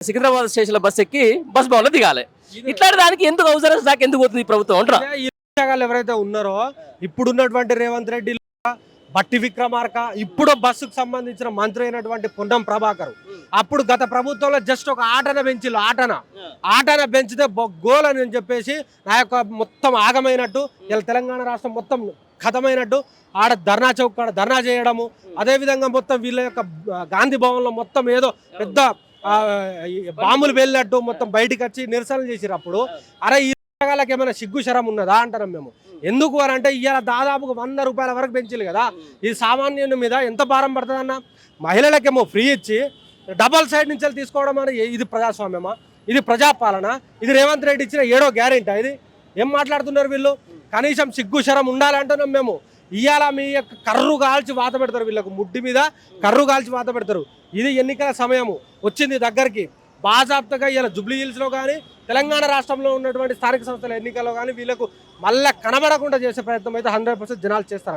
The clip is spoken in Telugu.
సికింద్రాబాద్ స్టేషన్లో బస్ ఎక్కి బస్ భవన్ దిగాలి. ఇట్లాంటి దానికి ఎందుకు అవసరం? దాకా ఎందుకు పోతుంది ప్రభుత్వం అంటారా ఈ ఉద్యోగాలు ఎవరైతే ఉన్నారో ఇప్పుడున్నటువంటి రేవంత్ రెడ్డి బట్టి విక్రమార్క ఇప్పుడు బస్సుకు సంబంధించిన మంత్రి అయినటువంటి పొన్నం ప్రభాకర్. అప్పుడు గత ప్రభుత్వంలో జస్ట్ ఒక ఆటన పెంచిల్లు ఆటన. ఆటన పెంచితే బొ- గోల్ అని చెప్పేసి నా యొక్క మొత్తం ఆగమైనట్టు ఇలా తెలంగాణ రాష్ట్రం మొత్తం కథమైనట్టు ఆడ ధర్నా చౌక్ కాడ ధర్నా చేయడము అదేవిధంగా మొత్తం వీళ్ళ యొక్క గాంధీ భవన్లో మొత్తం ఏదో పెద్ద బాంబులు వెళ్ళినట్టు మొత్తం బయటికి వచ్చి నిరసనలు చేసిరు అప్పుడు. అరే ఈ ఉద్యోగాలకు ఏమైనా సిగ్గు శరం ఉన్నదా అంటాం మేము. ఎందుకు అని అంటే ఇవాళ దాదాపుగా వంద రూపాయల వరకు పెంచాలి కదా. ఈ సామాన్యుని మీద ఎంత భారం పడుతుందన్న? మహిళలకేమో ఫ్రీ ఇచ్చి డబల్ సైడ్ నుంచి తీసుకోవడం అని ఇది ప్రజాస్వామ్యమా? ఇది ప్రజాపాలన? ఇది రేవంత్ రెడ్డి ఇచ్చిన ఏడో గ్యారెంటీ ఇది? ఏం మాట్లాడుతున్నారు వీళ్ళు? కనీసం సిగ్గు శరం ఉండాలంటున్నాం మేము. ఇవాళ మీ యొక్క కర్రు కాల్చి వాత పెడతారు వీళ్ళకు ముడ్డి మీద కర్రు కాల్చి వాత పెడతారు. ఇది ఎన్నికల సమయము. వచ్చింది దగ్గరికి. బాజాప్తగా ఇలా జుబ్లీ హిల్స్లో కానీ తెలంగాణ రాష్ట్రంలో ఉన్నటువంటి స్థానిక సంస్థల ఎన్నికల్లో కానీ వీళ్ళకు మళ్ళీ కనబడకుండా చేసే ప్రయత్నం అయితే హండ్రెడ్ పర్సెంట్ జనాలు చేస్తారు